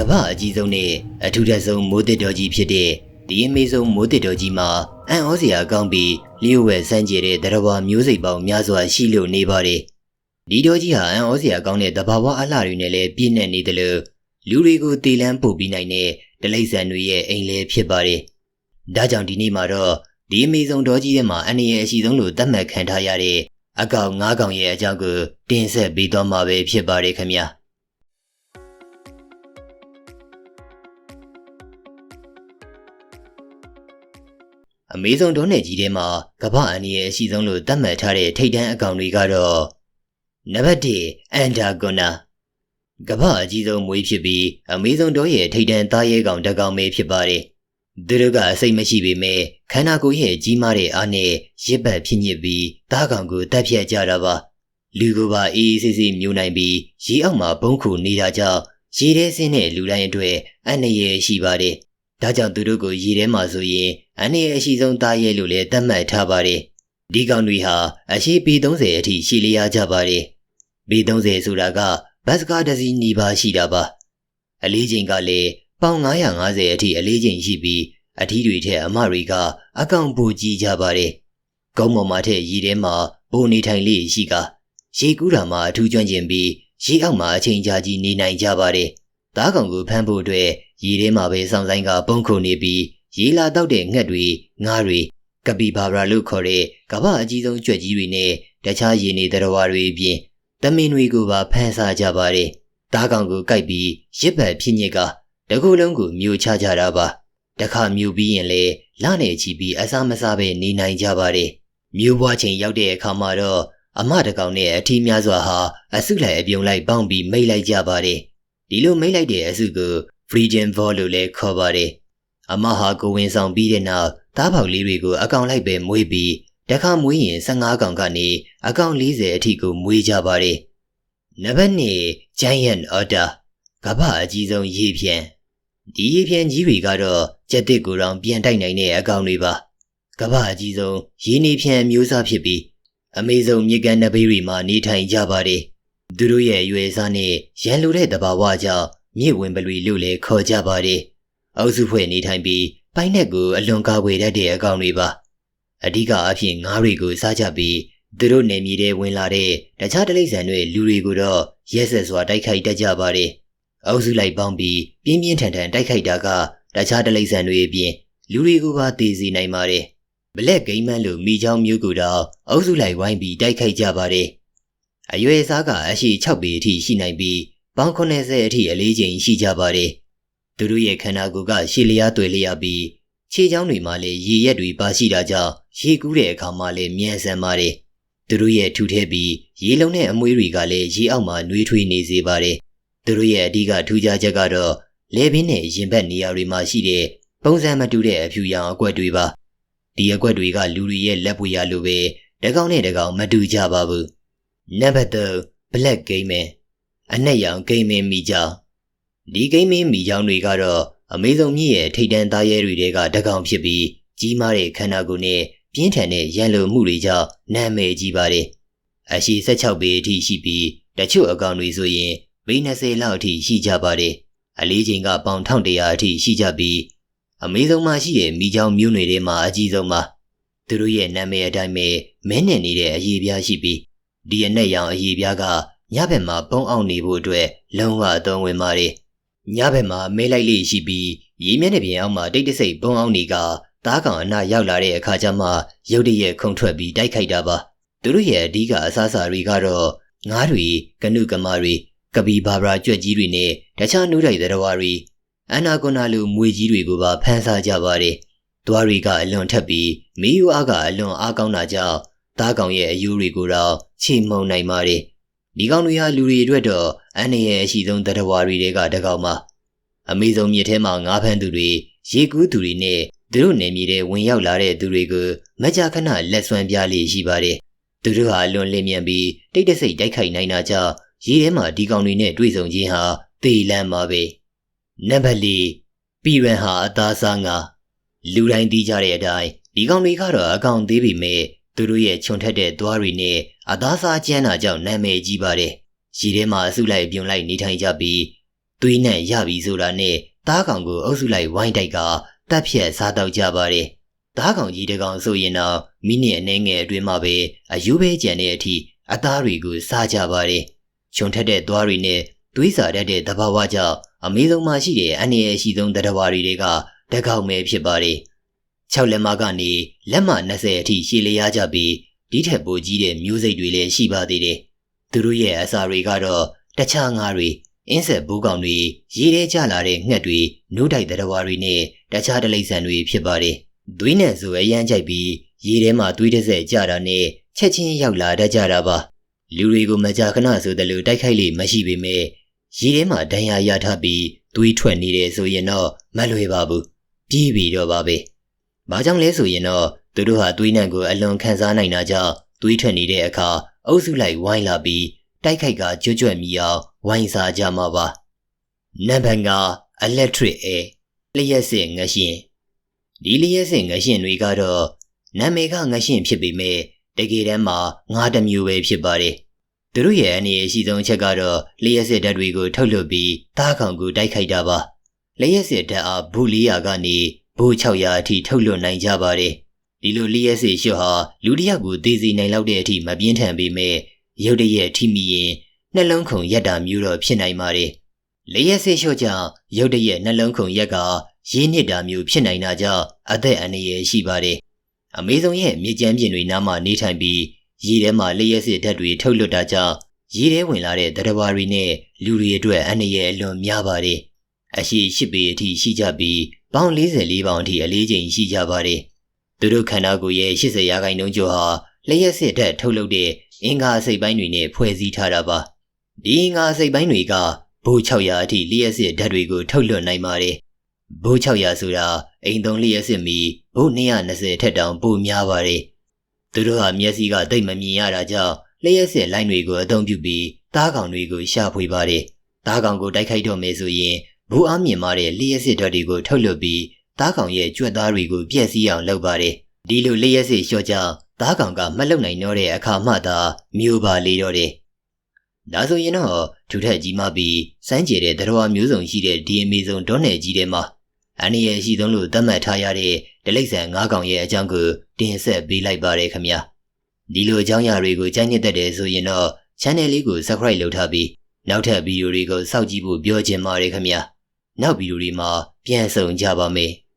ကမ္ဘာအကြီးဆုံးနဲ့အထူးထပ်ဆုံးမိုးတစ်တော်ကြီးဖြစ်တဲ့ဒီအမေဆုံးမိုးတစ်တော်ကြီးမှာအံ့ဩစရာကောင်းပြီးလျှို့ဝှက်စမ်းကြဲတဲ့တရဝါမျိုးစိတ်ပေါင်းများစွာရှိလို့နေပါတယ်ဒီတော်ကြီးဟာအံ့ဩစရာကောင်းတဲ့တဘာဝအလှတွေနဲ့လည်းပြည့်နေနေတယ်လို့လူတွေကိုတေလန်းပို့ပြီးနိုင်တဲ့ဒလိမ့်ဆန်တွေရဲ့အိမ်လေးဖြစ်ပါတယ်ဒါကြောင့်ဒီနေ့မှာတော့ဒီအမေဆုံးတော်ကြီးထဲမှာအနေရအရှိဆုံးလို့သတ်မှတ်ခံထားရတဲ့အကောင်၅ကောင်ရဲ့အကြောင်းကိုတင်ဆက်ပေးသွားမှာပဲဖြစ်ပါတယ်ခင်ဗျာ အမေဇုံဒေါနယ်ကြီးထဲမှာကမ္ဘာအန်ဒီရဲ့အရှိဆုံးလို့သတ်မှတ်ထားတဲ့ထိတ်တန်းအကောင်တွေကတော့နံပါတ်1အန်ဒါဂွန်နာကမ္ဘာအကြီးဆုံးမွေးဖြစ်ပြီးအမေဇုံဒေါရဲ့ထိတ်တန်းသားရဲကောင်တစ်ကောင်ပဲဖြစ်ပါတယ်သူတို့ကအစိတ်မရှိပေမဲ့ခန္ဓာကိုယ်ရဲ့ကြီးမားတဲ့အားနဲ့ရစ်ပတ်ဖြစ်ညစ်ပြီးသားကောင်ကိုတက်ဖြတ်ကြတာပါလူကိုပါအေးအေးဆေးဆေးမြူနိုင်ပြီးရေအောက်မှာဘုံခုနေတာကြောင့်ရေထဲဆင်းတဲ့လူတိုင်းအတွက်အန္တရာယ်ရှိပါတယ် ဒါကြောင့်သူတို့ကိုရေထဲမှာဆိုရင်အနည်းအရှိဆုံးသားရဲလို့လည်းသတ်မှတ်ထားပါတယ်။ဒီကောင်တွေဟာအရှိပေ30အထိရှိလျားကြပါတယ်။ပေ30ဆိုတာကဘတ်စကားတစ်စီးနီးပါးရှိတာပါ။အလေးချိန်ကလည်းပေါင်950အထိအလေးချိန်ရှိပြီးအထီးတွေထက်အမတွေကအကောင်ပူကြီးကြပါတယ်။ကုန်းပေါ်မှာထက်ရေထဲမှာပုံနေထိုင်လေးရှိကရေကူးတာမှာအထူးကျွမ်းကျင်ပြီးရေအောက်မှာအချိန်ကြာကြီးနေနိုင်ကြပါတယ်။သားကောင်ကိုဖမ်းဖို့အတွက် ရေထဲမှာပဲစောင်းဆိုင်ကပုံခုန်နေပြီးရေလာတောက်တဲ့ငှက်တွေငါးတွေကပီဘာဘရာလို့ခေါ်တဲ့ကမ္ဘာအကြီးဆုံးကြွက်ကြီးတွေနဲ့တခြားရေနေသတ္တဝါတွေအပြင်တမင်တွေကိုပါဖမ်းစားကြပါတယ်။တားကောင်ကိုကြိုက်ပြီးရစ်ပတ်ဖြစ်ညစ်ကတကူလုံးကိုမြူချကြတာပါ။တခါမြူပြီးရင်လေလနဲ့ချီပြီးအစားမစားပဲနေနိုင်ကြပါတယ်။မြူဘွားချိန်ရောက်တဲ့အခါမှာတော့အမတကောင်နဲ့အထီးများစွာဟာအစုလိုက်အပြုံလိုက်ပေါင်းပြီးမိတ်လိုက်ကြပါတယ်။ဒီလိုမိတ်လိုက်တဲ့အစုကို Freedom Ball လို့လည်းခေါ်ပါတယ်။အမဟာကိုဝင်ဆောင်ပြီးတဲ့နောက်သားပေါက်လေးတွေကိုအကောင်လိုက်ပဲမွေးပြီးတခါမွေးရင်15ကောင်ကနေအကောင်40အထိကိုမွေးကြပါတယ်။နံပါတ်2 Giant Otter ကမ္ဘာအကြီးဆုံးရေဖြံဒီရေဖြံကြီးတွေကတော့ကြက်တစ်ကိုယ်တော်ပြန်တိုက်နိုင်တဲ့အကောင်တွေပါ။ကမ္ဘာအကြီးဆုံးရေနေဖြံမျိုးစားဖြစ်ပြီးအမေဇုံမြေကန်နဘေးတွေမှာနေထိုင်ကြပါတယ်။သူတို့ရဲ့အရွယ်စားနဲ့ရန်လိုတဲ့တဘာဝကြောင့် မြစ်ဝင်ပလွေလို့လည်းခေါ်ကြပါတယ်။အုပ်စုဖွဲ့နေထိုင်ပြီးပိုင်နက်ကိုအလွန်ကာကွယ်တတ်တဲ့အကောင်တွေပါ။အဓိကအဖြစ်ငါးတွေကိုစားကြပြီးသူတို့နေမြေထဲဝင်လာတဲ့တခြားတိရစ္ဆာန်တွေလူတွေကိုတော့ရက်ဆက်စွာတိုက်ခိုက်တတ်ကြပါတယ်။အုပ်စုလိုက်ပေါင်းပြီးပြင်းပြင်းထန်ထန်တိုက်ခိုက်တာကတခြားတိရစ္ဆာန်တွေအပြင်လူတွေကိုပါတည်စေနိုင်ပါတယ်။ဘလက်ဂိမ်းမန်းလိုမိချောင်းမျိုးကိုတော့အုပ်စုလိုက်ဝိုင်းပြီးတိုက်ခိုက်ကြပါတယ်။အရွယ်စားကအရှိ6ပေအထိရှိနိုင်ပြီး ပေါင်း80အထိအလေးချိန်ရှိကြပါတယ်။သူတို့ရဲ့ခန္ဓာကိုယ်ကရှည်လျားတွေ့လျားပြီးခြေချောင်းတွေမှာလည်းရေရက်တွေပါရှိတာကြောင့်ရေကူးတဲ့အခါမှာလည်းမြန်ဆန်ပါတယ်။သူတို့ရဲ့ထူထဲပြီးရေလုံးနဲ့အမွှေးတွေကလည်းရေအောက်မှာနှွေးထွေးနေစေပါတယ်။သူတို့ရဲ့အဓိကထူးခြားချက်ကတော့လေပင်နဲ့ရင်ဘတ်နေရာတွေမှာရှိတဲ့ပုံစံမတူတဲ့အဖြူရောင်အကွက်တွေပါ။ဒီအကွက်တွေကလူတွေရဲ့လက်ပွေရလိုပဲတကောင်နဲ့တကောင်မတူကြပါဘူး။နံပါတ်3 Black Gamer အနက်ရောင်ဂိမ်းမင်းမိကြောင်ဒီဂိမ်းမင်းမိကြောင်တွေကတော့အမေဇုံမြစ်ရဲ့ထိတ်တန်းသားရဲတွေတဲကတကောင်ဖြစ်ပြီးကြီးမားတဲ့ခန္ဓာကိုယ်နဲ့ပြင်းထန်တဲ့ရန်လိုမှုတွေကြောင့်နာမည်ကြီးပါတယ်။အရှိ16ပေအထိရှိပြီးတချို့အကောင်တွေဆိုရင်ပေ20လောက်အထိရှိကြပါတယ်။အလေးချိန်ကပေါင်1100အထိရှိကြပြီးအမေဇုံမှာရှိတဲ့မိကြောင်မျိုးနွယ်တွေမှာအကြီးဆုံးပါ။သူတို့ရဲ့နာမည်အတိုင်းပဲမင်းနဲ့နေတဲ့အရေးပြားရှိပြီးဒီအနက်ရောင်အရေးပြားက ညဘက်မှာပုံအောင်နေဖို့အတွက်လုံးဝအသုံးဝင်ပါတယ်။ညဘက်မှာမဲလိုက်လေးရှိပြီးရေမျက်နှာပြင်အောက်မှာတိတ်တဆိတ်ပုံအောင်နေကသားကောင်အနာရောက်လာတဲ့အခါကျမှရုတ်တရက်ခုန်ထွက်ပြီးတိုက်ခိုက်တာပါ။သူတို့ရဲ့အဓိကအစားအစာတွေကတော့ငါးတွေကနုကမာတွေကပီဘာဘရာကြွက်ကြီးတွေနဲ့တခြားနှူးတိုက်သတ္တဝါတွေအနာကွန်နာလိုမွေကြီးတွေကိုပါဖမ်းစားကြပါတယ်။သွားတွေကအလွန်ထက်ပြီးမီးယူအားကအလွန်အားကောင်းတာကြောင့်သားကောင်ရဲ့အယူတွေကိုတော့ချိန်မုံနိုင်ပါတယ်။ ဒီကောင်တွေဟာလူတွေအတွက်တော့အန္တရာယ်အရှိဆုံးသတ္တဝါတွေတဲကတကောင်ပါအမေဇုံမြစ်ထဲမှာငါးဖမ်းသူတွေရေကူးသူတွေနဲ့သူတို့နေမြေထဲဝင်ရောက်လာတဲ့သူတွေကိုမကြာခဏလက်ဆွမ်းပြလေးရှိပါတယ်။သူတို့ဟာလွန်လင်းမြန်ပြီးတိတ်တဆိတ်တိုက်ခိုက်နိုင်တာကြောင့်ရေထဲမှာဒီကောင်တွေနဲ့တွေ့ဆုံခြင်းဟာသေလန့်ပါပဲ။နံပါတ်၄ပြည်ရန်ဟာအသားစားငါလူတိုင်းသိကြတဲ့အတိုင်းဒီကောင်တွေကတော့အကောင်သေးပေမဲ့သူတို့ရဲ့ခြုံထက်တဲ့သွားတွေနဲ့ အသားစားကျန်းတာကြောင့်နာမည်ကြီးပါတယ်။ရေထဲမှာအစုလိုက်ပြုံလိုက်နေထိုင်ကြပြီးသွေးနဲ့ရပြီဆိုတာနဲ့သားကောင်ကိုအုပ်စုလိုက်ဝိုင်းတိုက်ကတပ်ဖြတ်စားတော့ကြပါတယ်။သားကောင်ကြီးတကောင်ဆိုရင်တော့မိနစ်အနည်းငယ်အတွင်းမှာပဲအယူပဲကြံတဲ့အထိအသားတွေကိုစားကြပါတယ်။ခြုံထက်တဲ့သွားတွေနဲ့သွေးစာတတ်တဲ့သဘာဝကြောင့်အမေဆုံးမှရှိတဲ့အနည်းအရှိဆုံးတရားတွေကတကောက်မဲဖြစ်ပါတယ်။၆လက်မကနေလက်မ20အထိရှည်လျားကြပြီး ဒီထက်ပိုကြီးတဲ့မျိုးစိတ်တွေလည်းရှိပါသေးတယ်။သူတို့ရဲ့အစာတွေကတော့တခြားငါးတွေအင်းဆက်ဘူးကောင်တွေရေထဲကျလာတဲ့ငှက်တွေနှုတ်တိုက်တရားတွေနဲ့တခြားတလိษံတွေဖြစ်ပါတယ်။သွေးနဲ့ဆိုအရမ်းကြိုက်ပြီးရေထဲမှာသွေးတစ်ဆက်ကျတာနဲ့ချက်ချင်းရောက်လာတတ်ကြတာပါ။လူတွေကိုမကြာခဏဆိုသလိုတိုက်ခိုက်လိမရှိပေမဲ့ရေထဲမှာဒဏ်ရာရထားပြီးသွေးထွက်နေတယ်ဆိုရင်တော့မလွယ်ပါဘူး။ပြေးပြီးတော့ပါပဲ။ဘာကြောင့်လဲဆိုရင်တော့ သူတို့ဟာသွေးနံကိုအလွန်ခံစားနိုင်တာကြောင့်သွေးထွက်နေတဲ့အခါအုပ်စုလိုက်ဝိုင်းလာပြီးတိုက်ခိုက်ကကြွကြွမြည်အောင်ဝိုင်းစားကြမှာပါ။နံပါတ်5 electric air လျှက်စစ်ငရှင်ဒီလျှက်စစ်ငရှင်တွေကတော့နာမည်ကငရှင်ဖြစ်ပေမဲ့တကယ်တမ်းမှာငါးတစ်မျိုးပဲဖြစ်ပါတယ်။သူတို့ရဲ့အနေအရှိဆုံးချက်ကတော့လျှက်စစ်ဓာတ်တွေကိုထုတ်လွှတ်ပြီးသားကောင်ကိုတိုက်ခိုက်တာပါ။လျှက်စစ်ဓာတ်အားဘူ400ကနေဘူ600အထိထုတ်လွှတ်နိုင်ကြပါတယ်။ ဒီလိုလျှက်စစ်ရှော့ဟာလူတစ်ယောက်ကိုသေစီနိုင်လောက်တဲ့အထိမပြင်းထန်ပေမဲ့ရုတ်တရက်ထိမိရင်နှလုံးခုန်ရက်တာမျိုးတော့ဖြစ်နိုင်ပါတယ်။လျှက်စစ်ရှော့ကြောင့်ရုတ်တရက်နှလုံးခုန်ရက်ကရင်းနစ်တာမျိုးဖြစ်နိုင်တာကြောင့်အသက်အန္တရာယ်ရှိပါတယ်။အမေဇုံရဲ့မြေကျန်းပြင်တွေနားမှာနေထိုင်ပြီးရေထဲမှာလျှက်စစ်ဓာတ်တွေထုတ်လွှတ်တာကြောင့်ရေထဲဝင်လာတဲ့တရဘာတွေနဲ့လူတွေအတွက်အန္တရာယ်အလွန်များပါတယ်။အရှိရှိပေအထိရှိကြပြီးပေါင်44ပေါင်အထိအလေးချိန်ရှိကြပါတယ်။ သူတို့ခန္ဓာကိုယ်ရဲ့80ရာခိုင်နှုန်းကျော်ဟာလျှက်စစ်ဓာတ်ထုတ်လုပ်တဲ့အင်္ဂါစိတ်ပိုင်းတွေနဲ့ဖွဲ့စည်းထားတာပါ။ဒီအင်္ဂါစိတ်ပိုင်းတွေကဘိုး600အထိလျှက်စစ်ဓာတ်တွေကိုထုတ်လွှတ်နိုင်ပါတယ်။ဘိုး600ဆိုတာအိမ်သုံးလျှက်စစ်မီဘိုး220ထက်တောင်ပိုများပါတယ်။သူတို့ဟာမျက်စိကတိတ်မမြင်ရတာကြောင့်လျှက်စစ်လိုင်းတွေကိုအသုံးပြုပြီးသားကောင်တွေကိုရှာဖွေပါတယ်။သားကောင်ကိုတိုက်ခိုက်တော့မယ်ဆိုရင်ဘူအားမြင်မာတဲ့လျှက်စစ်ဓာတ်တွေကိုထုတ်လွှတ်ပြီး သားကောင်ရဲ့ကြွက်သားတွေကိုပြည့်စည်အောင်လုပ်ပါတယ်။ဒီလိုလျှက်စစ်လျှော့ကြောင့်သားကောင်ကမလုံနိုင်တော့တဲ့အခါမှသာမျိုးပါလေတော့တယ်။ဒါဆိုရင်တော့ထူထက်ကြီးမှပြီးစမ်းကြယ်တဲ့တတော်မျိုးစုံရှိတဲ့ DNA စုံဒေါနယ်ကြီးထဲမှာအနည်းရရှိဆုံးလို့သတ်မှတ်ထားရတဲ့ဒလိမ့်ဆန်၅ကောင်ရဲ့အကြောင်းကိုတင်ဆက်ပေးလိုက်ပါရခင်ဗျာ။ဒီလိုအကြောင်းအရာတွေကိုကြိုက်နှစ်သက်တယ်ဆိုရင်တော့ channel လေးကို subscribe လုပ်ထားပြီးနောက်ထပ်ဗီဒီယိုတွေကိုစောင့်ကြည့်ဖို့ပြောချင်ပါတယ်ခင်ဗျာ။နောက်ဗီဒီယိုတွေမှာပြန်ဆုံကြပါမယ်။